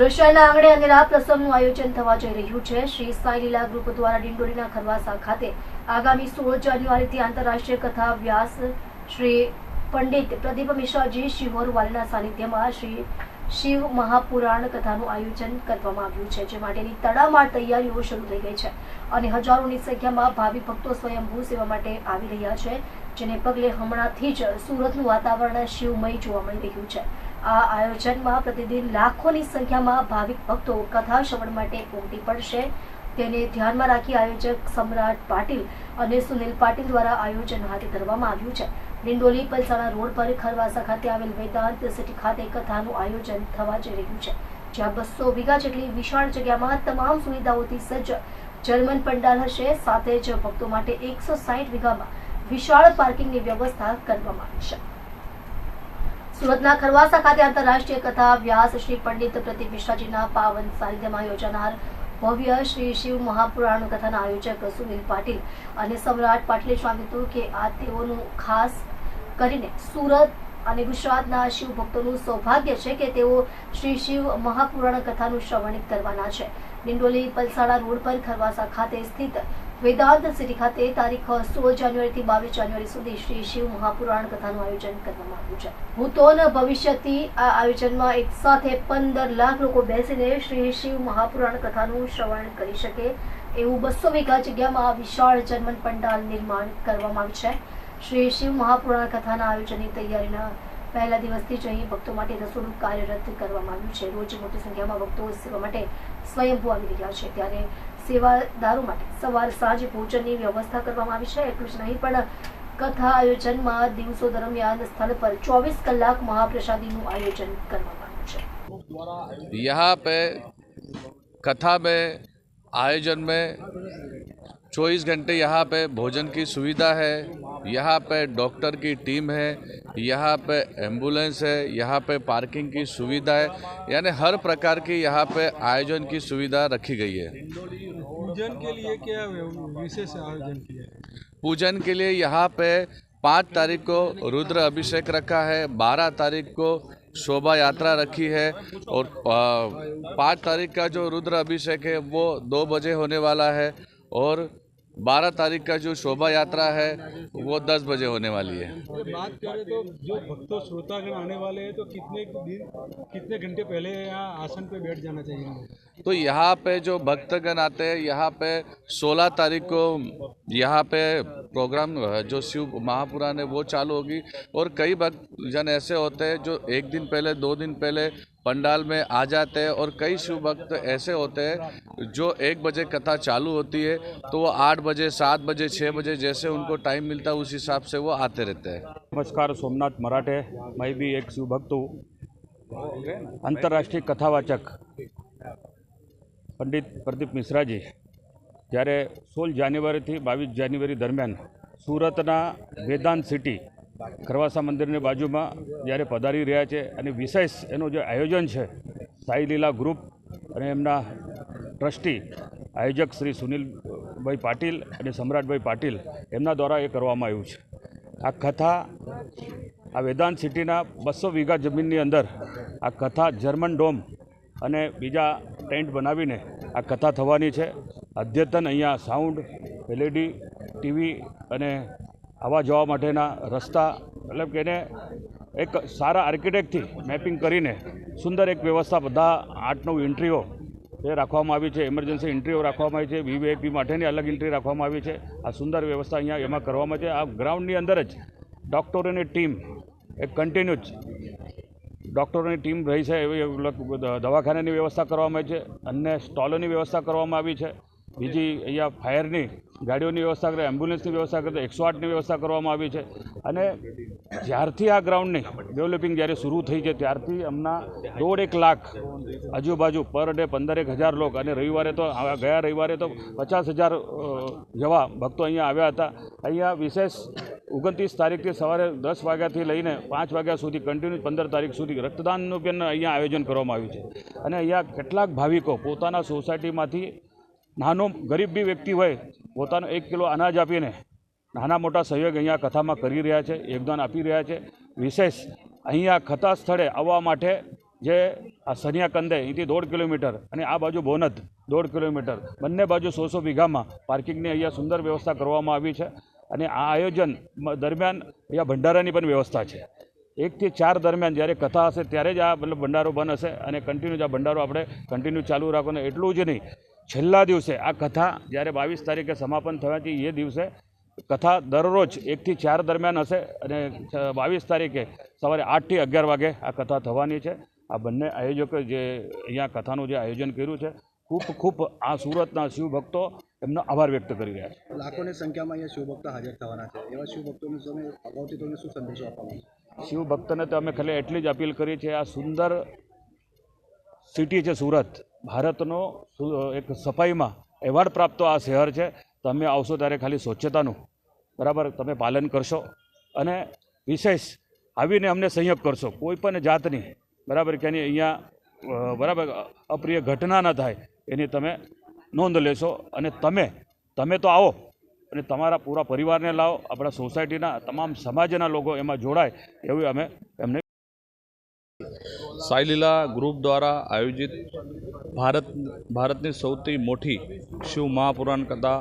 શહેરના આંગણે અંધેરા પ્રસંગનું આયોજન થવા જઈ રહ્યું છે. શ્રી સાંઈ લીલા ગ્રુપ દ્વારા ડિંડોલીના ખરવાસા ખાતે આગામી સોળ જાન્યુઆરીથી આંતરરાષ્ટ્રીય કથા વ્યાસ શ્રી પંડિત પ્રદીપ મિશ્રાજી શિહોર સાનિધ્યમાં શ્રી શિવ મહાપુરાણ કથાનું આયોજન કરવામાં આવ્યું છે, જે માટેની તડામાર તૈયારીઓ શરૂ થઈ ગઈ છે અને હજારોની સંખ્યામાં ભાવિ ભક્તો સ્વયંભૂ સેવા માટે આવી રહ્યા છે, જેને પગલે હમણાંથી જ સુરતનું વાતાવરણ શિવમય જોવા મળી રહ્યું છે. આ આયોજનમાં પ્રતિદિન લાખોની સંખ્યામાં ભાવિક ભક્તો કથા શ્રવણ માટે ઉમટી પડશે. તેને ધ્યાનમાં રાખી આયોજક સમ્રાટ પાટીલ અને સુનિલ પાટીલ દ્વારા આયોજન હાથ ધરવામાં આવ્યું છે. ડિંડોલી પલસાણા રોડ પર ખરવાસા ખાતે આવેલ વેદાંત સિટી ખાતે કથાનું આયોજન થવા જઈ રહ્યું છે. જ્યાં બસો વીઘા જેટલી વિશાળ જગ્યામાં તમામ સુવિધાઓથી સજ્જ જર્મન પંડાલ હશે. સાથે જ ભક્તો માટે એકસો સાહીઠ વીઘામાં વિશાળ પાર્કિંગની વ્યવસ્થા કરવામાં આવી છે. સુરતના ખરવાસા ખાતે આંતરરાષ્ટ્રીય કથા વ્યાસ શ્રી પંડિત પ્રતિક મિશ્રાજીના પાવન સાનિધ્યમાં યોજાનાર ભવ્ય શ્રી શિવ મહાપુરાણ કથાના આયોજક સુનિલ પાટીલ અને સમ્રાટ પાટીલે જણાવ્યું હતું કે આ તેઓનું ખાસ કરીને સુરત અને ગુજરાતના શિવ ભક્તોનું સૌભાગ્ય છે કે તેઓ શ્રી શિવ મહાપુરાણ કથાનું શ્રવણ કરવાના છે. ડિંડોલી પલસાડા રોડ પર ખરવાસા ખાતે સ્થિત વેદાંત સિટી ખાતે તારીખ સોળ જાન્યુઆરીથી બાવીસ જાન્યુઆરી સુધી શ્રી શિવ મહાપુરાણ કથાનું આયોજન કરવામાં આવ્યું છે. ભૂતોન ભવિષ્યથી આ આયોજનમાં એક સાથે પંદર લાખ લોકો બેસીને શ્રી શિવ મહાપુરાણ કથાનું શ્રવણ કરી શકે એવું બસો વીઘા જગ્યામાં વિશાળ જર્મન પંડાલ નિર્માણ કરવામાં આવ્યું છે. શ્રી શિવ મહાપુરાણ કથાના આયોજનની તૈયારીના પહેલા દિવસથી જ અહીં ભક્તો માટે રસોડું કાર્યરત કરવામાં આવ્યું છે. રોજ મોટી સંખ્યામાં ભક્તો સેવા માટે સ્વયંભૂ આવી રહ્યા છે. ત્યારે સેવાદારો માટે સવાર સાંજ ભોજનની વ્યવસ્થા કરવામાં આવી છે એટલું જ નહીં પણ કથા આયોજનમાં દિવસો દરમિયાન સ્થળ પર ચોવીસ કલાક મહાપ્રસાદીનું આયોજન કરવામાં આવ્યું છે यहाँ पे कथा में आयोजन में चौबीस घंटे यहाँ पे भोजन की सुविधा है यहाँ पे डॉक्टर की टीम है यहाँ पे एम्बुलेंस है यहाँ पे पार्किंग की सुविधा है यानी हर प्रकार की यहाँ पे आयोजन की सुविधा रखी गई है पूजन के लिए क्या विशेष आयोजन किया है पूजन के लिए यहाँ पे पाँच तारीख को रुद्र अभिषेक रखा है बारह तारीख को शोभा यात्रा रखी है और पाँच तारीख का जो रुद्र अभिषेक है वो दो बजे होने वाला है और बारह तारीख का जो शोभा यात्रा है वो दस बजे होने वाली है बात करें तो जो भक्तों श्रोतागण आने वाले हैं तो कितने दिन कितने घंटे पहले यहाँ आसन पे बैठ जाना चाहिए? तो यहाँ पे जो भक्तगण आते हैं, यहाँ पे 16 तारीख को यहाँ पे प्रोग्राम, जो शिव महापुराण है, वो चालू होगी। और कई भक्तजन ऐसे होते हैं जो एक दिन पहले, दो दिन पहले पंडाल में आ जाते हैं और कई शिव भक्त ऐसे होते हैं जो एक बजे कथा चालू होती है तो वो आठ बजे, सात बजे छः बजे जैसे उनको टाइम मिलता है, उस हिसाब से वो आते रहते हैं। नमस्कार, सोमनाथ मराठे। मैं भी एक शिव भक्त हूँ। अंतर्राष्ट्रीय कथावाचक। પંડિત પ્રદીપ મિશ્રાજી, જ્યારે સોળ જાન્યુઆરીથી બાવીસ જાન્યુઆરી દરમિયાન સુરતના વેદાંત સિટી ખરવાસા મંદિરની બાજુમાં જ્યારે પધારી રહ્યા છે અને વિશેષ એનું જે આયોજન છે, સાઈ લીલા ગ્રુપ અને એમના ટ્રસ્ટી આયોજક શ્રી સુનિલભાઈ પાટીલ અને સમ્રાટભાઈ પાટીલ એમના દ્વારા એ કરવામાં આવ્યું છે. આ કથા આ વેદાંત સિટીના બસો વીઘા જમીનની અંદર આ કથા જર્મન ડોમ અને બીજા ટેન્ટ બનાવીને આ કથા થવાની છે. અદ્યતન અહીંયા સાઉન્ડ એલઈડી ટીવી અને આવવા જવા માટેના રસ્તા, મતલબ કે એને એક સારા આર્કિટેક્ટથી મેપિંગ કરીને સુંદર એક વ્યવસ્થા બધા આઠ નવ એન્ટ્રીઓ એ રાખવામાં આવી છે. ઇમરજન્સી એન્ટ્રીઓ રાખવામાં આવી છે. વીવીઆઈપી માટેની અલગ એન્ટ્રી રાખવામાં આવી છે. આ સુંદર વ્યવસ્થા અહીંયા એમાં કરવામાં છે. આ ગ્રાઉન્ડની અંદર જ ડૉક્ટરોની ટીમ એક કન્ટિન્યુ જ ડૉક્ટરોની ટીમ રહી છે એવી દવાખાનાની વ્યવસ્થા કરવામાં આવી છે, અન્ય સ્ટોલોની વ્યવસ્થા કરવામાં આવી છે. બીજી અહીંયા ફાયરની ગાડીઓની વ્યવસ્થા કરી, એમ્બ્યુલન્સની વ્યવસ્થા કરી એકસો આઠની વ્યવસ્થા કરવામાં આવી છે. અને જ્યારથી આ ગ્રાઉન્ડની ડેવલપિંગ જ્યારે શરૂ થઈ છે, ત્યારથી હમણાં દોઢ એક લાખ આજુબાજુ પર ડે પંદરેક હજાર લોકો અને રવિવારે તો ગયા રવિવારે તો પચાસ હજાર જેવા ભક્તો અહીંયા આવ્યા હતા. અહીંયા વિશેષ ઓગણત્રીસ તારીખથી સવારે દસ વાગ્યાથી લઈને પાંચ વાગ્યા સુધી કન્ટિન્યુ પંદર તારીખ સુધી રક્તદાનનું પણ અહીંયા આયોજન કરવામાં આવ્યું છે. અને અહીંયા કેટલાક ભાવિકો પોતાના સોસાયટીમાંથી નાનો ગરીબ બી વ્યક્તિ હોય, પોતાનો એક કિલો અનાજ આપીને નાના મોટા સહયોગ અહીંયા કથામાં કરી રહ્યા છે, યોગદાન આપી રહ્યા છે. વિશેષ અહીંયા કથા સ્થળે આવવા માટે જે આ સનિયા કંદે અહીંથી દોઢ કિલોમીટર અને આ બાજુ બોનદ દોઢ કિલોમીટર બંને બાજુ સો સો વીઘામાં પાર્કિંગની અહીંયા સુંદર વ્યવસ્થા કરવામાં આવી છે. અને આ આયોજન દરમિયાન અહીંયા ભંડારાની પણ વ્યવસ્થા છે. એકથી ચાર દરમિયાન જ્યારે કથા હશે ત્યારે જ આ મતલબ ભંડારો બંધ હશે અને કન્ટિન્યુ આ ભંડારો આપણે કન્ટિન્યુ ચાલુ રાખવાનું. એટલું જ નહીં, છેલ્લા દિવસે આ કથા જ્યારે બાવીસ તારીખે સમાપન થવાથી એ દિવસે કથા દરરોજ એકથી ચાર દરમિયાન હશે અને બાવીસ તારીખે સવારે આઠથી અગિયાર વાગે આ કથા થવાની છે. આ બંને આયોજકો જે અહીંયા કથાનું જે આયોજન કર્યું છે ખૂબ ખૂબ આ સુરતના શિવભક્તો એમનો આભાર વ્યક્ત કરી રહ્યા છે. લાખોની સંખ્યામાં અહીંયા શિવભક્તો હાજર થવાના છે. એવા શિવભક્તોને તમે અગાઉથી તમને શું સંદેશો આપવાનો શિવભક્તને તો અમે ખાલી એટલી જ અપીલ કરી છે આ સુંદર સિટી છે સુરત. ભારતનો એક સફાઈમાં એવોર્ડ પ્રાપ્ત આ શહેર છે. તમે આવશો ત્યારે ખાલી સ્વચ્છતાનું. બરાબર? તમે પાલન કરશો અને વિશેષ આવીને અમને સંયોગ કરશો. કોઈ પણ જાતની બરાબર? કે અહીંયા બરાબર? અપ્રિય ઘટના ન થાય. એની તમે નોંધ લેશો અને તમે તમે તો આવો અને તમારા પૂરા પરિવારને લાવો, આપણા સોસાયટીના તમામ સમાજના લોકો એમાં જોડાય એવું અમે એમને સાયલીલા ગ્રુપ દ્વારા આયોજિત ભારત, ભારતની સૌથી મોટી શિવ મહાપુરાણ કથા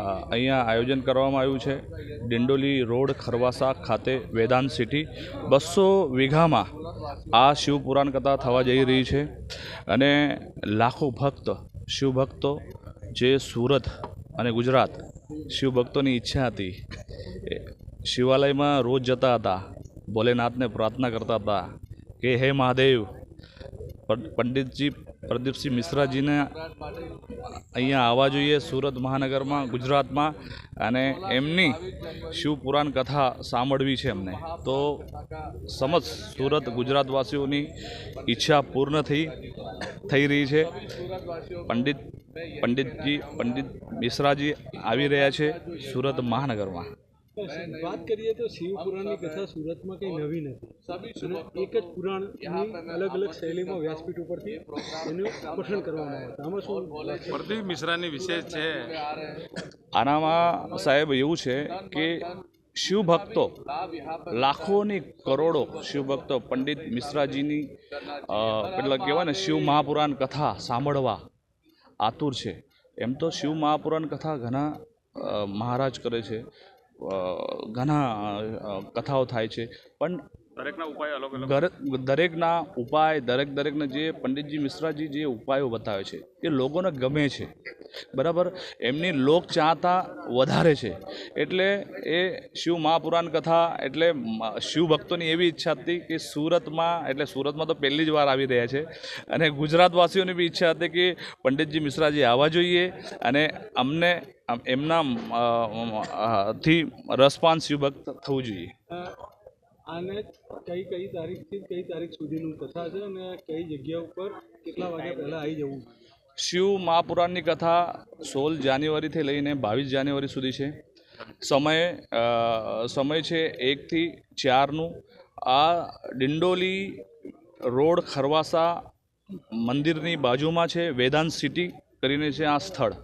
અહીંયા આયોજન કરવામાં આવ્યું છે. ડિંડોલી રોડ ખરવાસા ખાતે વેદાંત સિટી. બસો વીઘામાં આ શિવપુરાણ કથા થવા જઈ રહી છે. અને લાખો ભક્ત, શિવભક્તો, જે સુરત અને ગુજરાત શિવભક્તોની ઈચ્છા હતી. શિવાલયમાં રોજ જતા હતા. ભોલેનાથને પ્રાર્થના કરતા હતા કે, હે મહાદેવ પંડિતજી પ્રદીપસિંહ મિશ્રાજીને અહીંયા આવવા જોઈએ સુરત મહાનગરમાં, ગુજરાતમાં, અને એમની શિવપુરાણ કથા સાંભળવી છે એમને. તો સમજ સુરત ગુજરાતવાસીઓની ઈચ્છા પૂર્ણ થઈ થઈ રહી છે. પંડિત, પંડિતજી, પંડિત મિશ્રાજી આવી રહ્યા છે સુરત મહાનગરમાં. વાત કરીએ તો શિવ પુરાણની કથા સુરતમાં કંઈ નવી નથી અને એક જ પુરાણ અલગ અલગ શૈલીમાં વ્યાસપીઠ ઉપરથી એનું પઠન કરવામાં આવે આમાં શું પ્રદીપ મિશ્રાની વિશેષ છે આનામાં સાહેબ એવું છે કે શિવભક્તો લાખોની કરોડો શિવભક્તો પંડિત મિશ્રાજીની એટલે કહેવાય ને શિવ મહાપુરાણ કથા સાંભળવા આતુર છે એમ તો શિવ મહાપુરાણ કથા ઘણા મહારાજ કરે છે ઘણા કથાઓ થાય છે. પણ દરેકના ઉપાય દરેકના ઉપાય, દરેક દરેકને જે પંડિતજી મિશ્રાજી જે ઉપાયો બતાવે છે, એ લોકોને ગમે છે. બરાબર? એમની લોક ચાહતા વધારે છે. એટલે એ શિવ મહાપુરાણ કથા, એટલે શિવ ભક્તોની એવી ઈચ્છા હતી કે સુરતમાં, એટલે સુરતમાં તો પહેલી જ વાર આવી રહ્યા છે. અને ગુજરાતવાસીઓની બી ઈચ્છા હતી કે પંડિતજી મિશ્રાજી આવવા જોઈએ અને અમને એમના થી રસપાન શિવભક્ત થવું જોઈએ. આને કઈ કઈ તારીખથી કઈ તારીખ સુધીનું કથા છે અને કઈ જગ્યા ઉપર કેટલા વાગ્યા પહેલાં આવી જવું? શિવ મહાપુરાણની કથા સોળ જાન્યુઆરીથી લઈને બાવીસ જાન્યુઆરી સુધી છે. સમય સમય છે એકથી ચારનું. આ ડિંડોલી રોડ ખરવાસા મંદિરની બાજુમાં છે, વેદાંત સિટી કરીને છે આ સ્થળ.